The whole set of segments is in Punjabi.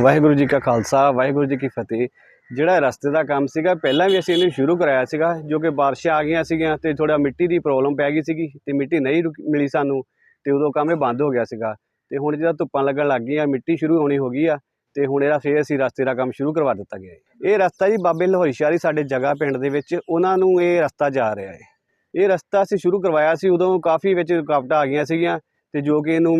ਵਾਹਿਗੁਰੂ ਜੀ ਕਾ ਖਾਲਸਾ, ਵਾਹਿਗੁਰੂ ਜੀ ਕੀ ਫਤਿਹ। ਜਿਹੜਾ ਰਸਤੇ ਦਾ ਕੰਮ ਸੀਗਾ, ਪਹਿਲਾਂ ਵੀ ਅਸੀਂ ਇਹਨੂੰ ਸ਼ੁਰੂ ਕਰਾਇਆ ਸੀਗਾ, ਜੋ ਕਿ ਬਾਰਿਸ਼ਾਂ ਆ ਗਈਆਂ ਸੀਗੀਆਂ ਤੇ ਥੋੜਾ ਮਿੱਟੀ ਦੀ ਪ੍ਰੋਬਲਮ ਪੈ ਗਈ ਸੀਗੀ ਤੇ ਮਿੱਟੀ ਨਹੀਂ ਰੁਕ- ਮਿਲੀ ਸਾਨੂੰ ਤੇ ਉਦੋਂ ਕੰਮ ਇਹ ਬੰਦ ਹੋ ਗਿਆ ਸੀਗਾ। ਤੇ ਹੁਣ ਜਿਹੜਾ ਧੁੱਪਾਂ ਲੱਗਣ ਲੱਗ ਗਈਆਂ, ਮਿੱਟੀ ਸ਼ੁਰੂ ਹੋਣੀ ਹੋ ਗਈ ਆ ਤੇ ਹੁਣ ਇਹਦਾ ਫੇਰ ਅਸੀਂ ਰਸਤੇ ਦਾ ਕੰਮ ਸ਼ੁਰੂ ਕਰਵਾ ਦਿੱਤਾ ਗਿਆ ਹੈ। ਇਹ ਰਸਤਾ ਜੀ ਬਾਬੇ ਲਾਹੌਰੀ ਸ਼ਾਹਰੀ ਸਾਡੇ ਜਗ੍ਹਾ ਪਿੰਡ ਦੇ ਵਿੱਚ, ਉਹਨਾਂ ਨੂੰ ਇਹ ਰਸਤਾ ਜਾ ਰਿਹਾ ਹੈ। ਇਹ ਰਸਤਾ ਅਸੀਂ ਸ਼ੁਰੂ ਕਰਵਾਇਆ ਸੀ, ਉਦੋਂ ਕਾਫੀ ਵਿੱਚ ਰੁਕਾਵਟਾਂ ਆ ਗਈਆਂ ਸੀਗੀਆਂ ਤੇ ਜੋ ਕਿ ਇਹਨੂੰ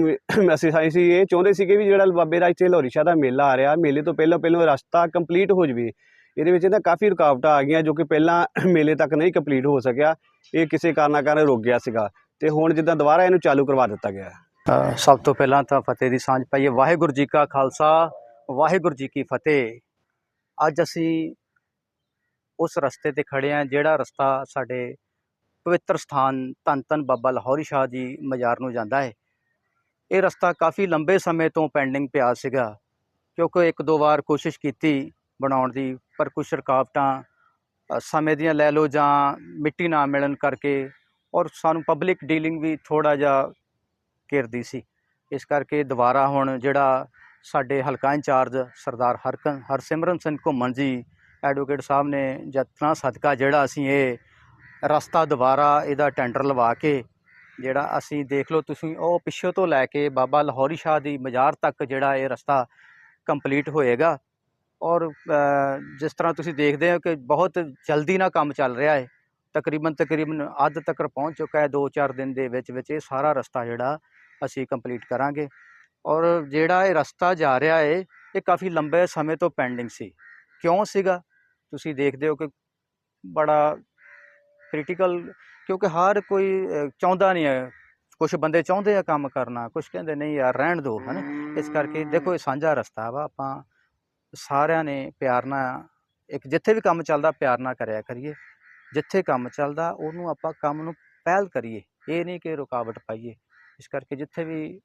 ਅਸੀਂ ਸਾਈ ਸੀ ਇਹ ਚਾਹੁੰਦੇ ਸੀਗੇ ਵੀ ਜਿਹੜਾ ਬਾਬੇ ਰਾਜ ਇੱਥੇ ਲਾਹੌਰੀ ਸ਼ਾਹ ਦਾ ਮੇਲਾ ਆ ਰਿਹਾ ਮੇਲੇ ਤੋਂ ਪਹਿਲਾਂ ਪਹਿਲਾਂ ਰਸਤਾ ਕੰਪਲੀਟ ਹੋ ਜਵੇ। ਇਹਦੇ ਵਿੱਚ ਨਾ ਕਾਫੀ ਰੁਕਾਵਟਾਂ ਆ ਗਈਆਂ ਜੋ ਕਿ ਪਹਿਲਾਂ ਮੇਲੇ ਤੱਕ ਨਹੀਂ ਕੰਪਲੀਟ ਹੋ ਸਕਿਆ। ਇਹ ਕਿਸੇ ਕਾਰਨਾਂ ਕਾਰਨ ਰੁਕ ਗਿਆ ਸੀਗਾ। ਤੇ ਹੁਣ ਜਿੱਦਾਂ ਦੁਬਾਰਾ ਇਹਨੂੰ ਚਾਲੂ ਕਰਵਾ ਦਿੱਤਾ ਗਿਆ। ਅ, ਸਭ ਤੋਂ ਪਹਿਲਾਂ ਤਾਂ ਫਤਿਹ ਦੀ ਸਾਂਝ ਪਾਈਏ। ਵਾਹਿਗੁਰੂ ਜੀ ਕਾ ਖਾਲਸਾ ਵਾਹਿਗੁਰੂ ਜੀ ਕੀ ਫਤਿਹ। ਅੱਜ ਅਸੀਂ ਉਸ ਰਸਤੇ ਤੇ ਖੜੇ ਹਾਂ ਜਿਹੜਾ ਰਸਤਾ ਸਾਡੇ ਪਵਿੱਤਰ ਸਥਾਨ ਧੰਨ ਧੰਨ ਬਾਬਾ ਲਾਹੌਰੀ ਸ਼ਾਹ ਜੀ ਮਜ਼ਾਰ ਨੂੰ ਜਾਂਦਾ ਹੈ। ਇਹ ਰਸਤਾ ਕਾਫੀ ਲੰਬੇ ਸਮੇਂ ਤੋਂ ਪੈਂਡਿੰਗ ਪਿਆ ਸੀਗਾ, ਕਿਉਂਕਿ ਇੱਕ ਦੋ ਵਾਰ ਕੋਸ਼ਿਸ਼ ਕੀਤੀ ਬਣਾਉਣ ਦੀ, ਪਰ ਕੁਝ ਰੁਕਾਵਟਾਂ ਸਮੇਂ ਦੀਆਂ ਲੈ ਲਓ ਜਾਂ ਮਿੱਟੀ ਨਾ ਮਿਲਣ ਕਰਕੇ ਔਰ ਸਾਨੂੰ ਪਬਲਿਕ ਡੀਲਿੰਗ ਵੀ ਥੋੜਾ ਜਿਹਾ ਘਿਰਦੀ ਸੀ। ਇਸ ਕਰਕੇ ਦੁਬਾਰਾ ਹੁਣ ਜਿਹੜਾ ਸਾਡੇ ਹਲਕਾ ਇੰਚਾਰਜ ਸਰਦਾਰ ਹਰਕਨ ਹਰਸਿਮਰਨ ਸਿੰਘ ਘੁੰਮਣ ਜੀ ਐਡਵੋਕੇਟ ਸਾਹਿਬ ਨੇ ਯਤਨਾਂ ਸਦਕਾ ਜਿਹੜਾ ਅਸੀਂ ਇਹ ਰਸਤਾ ਦੁਬਾਰਾ ਇਹਦਾ ਟੈਂਡਰ ਲਵਾ ਕੇ ਜਿਹੜਾ ਅਸੀਂ ਦੇਖ ਲਓ ਤੁਸੀਂ, ਉਹ ਪਿੱਛੇ ਤੋਂ ਲੈ ਕੇ ਬਾਬਾ ਲਾਹੌਰੀ ਸ਼ਾਹ ਦੀ ਮਜ਼ਾਰ ਤੱਕ ਜਿਹੜਾ ਇਹ ਰਸਤਾ ਕੰਪਲੀਟ ਹੋਏਗਾ। ਔਰ ਜਿਸ ਤਰ੍ਹਾਂ ਤੁਸੀਂ ਦੇਖਦੇ ਹੋ ਕਿ ਬਹੁਤ ਜਲਦੀ ਨਾਲ ਕੰਮ ਚੱਲ ਰਿਹਾ ਹੈ। ਤਕਰੀਬਨ ਤਕਰੀਬਨ ਅੱਧ ਤੱਕ ਪਹੁੰਚ ਚੁੱਕਾ ਹੈ 2-4 ਦਿਨ ਦੇ ਵਿੱਚ ਵਿੱਚ ਇਹ ਸਾਰਾ ਰਸਤਾ ਜਿਹੜਾ ਅਸੀਂ ਕੰਪਲੀਟ ਕਰਾਂਗੇ। ਔਰ ਜਿਹੜਾ ਇਹ ਰਸਤਾ ਜਾ ਰਿਹਾ ਹੈ, ਇਹ ਕਾਫੀ ਲੰਬੇ ਸਮੇਂ ਤੋਂ ਪੈਂਡਿੰਗ ਸੀ। ਕਿਉਂ ਸੀਗਾ? ਤੁਸੀਂ ਦੇਖਦੇ ਹੋ ਕਿ ਬੜਾ ਕ੍ਰਿਟੀਕਲ ਕਿਉਂਕਿ ਹਰ ਕੋਈ ਚਾਹੁੰਦਾ ਨਹੀਂ ਹੈ। ਕੁਝ ਬੰਦੇ ਚਾਹੁੰਦੇ ਆ ਕੰਮ ਕਰਨਾ ਕੁਝ ਕਹਿੰਦੇ ਨਹੀਂ ਯਾਰ ਰਹਿਣ ਦਿਓ, ਹਨ। ਇਸ ਕਰਕੇ ਦੇਖੋ ਇਹ ਸਾਂਝਾ ਰਸਤਾ ਵਾ, ਆਪਾਂ ਸਾਰਿਆਂ ਨੇ ਪਿਆਰ ਨਾਲ, ਇੱਕ ਜਿੱਥੇ ਵੀ ਕੰਮ ਚੱਲਦਾ ਪਿਆਰ ਨਾਲ ਕਰਿਆ ਕਰੀਏ। ਜਿੱਥੇ ਕੰਮ ਚੱਲਦਾ ਉਹਨੂੰ ਆਪਾਂ ਕੰਮ ਨੂੰ ਪਹਿਲ ਕਰੀਏ, ਇਹ ਨਹੀਂ ਕਿ ਰੁਕਾਵਟ ਪਾਈਏ। ਇਸ ਕਰਕੇ ਜਿੱਥੇ ਵੀ,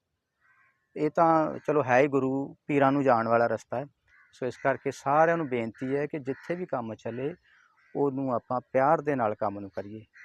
ਇਹ ਤਾਂ ਚਲੋ ਹੈ ਹੀ ਗੁਰੂ ਪੀਰਾਂ ਨੂੰ ਜਾਣ ਵਾਲਾ ਰਸਤਾ ਹੈ। ਸੋ ਇਸ ਕਰਕੇ ਸਾਰਿਆਂ ਨੂੰ ਬੇਨਤੀ ਹੈ ਕਿ ਜਿੱਥੇ ਵੀ ਕੰਮ ਚੱਲੇ ਉਹਨੂੰ ਆਪਾਂ ਪਿਆਰ ਦੇ ਨਾਲ ਕੰਮ ਨੂੰ ਕਰੀਏ।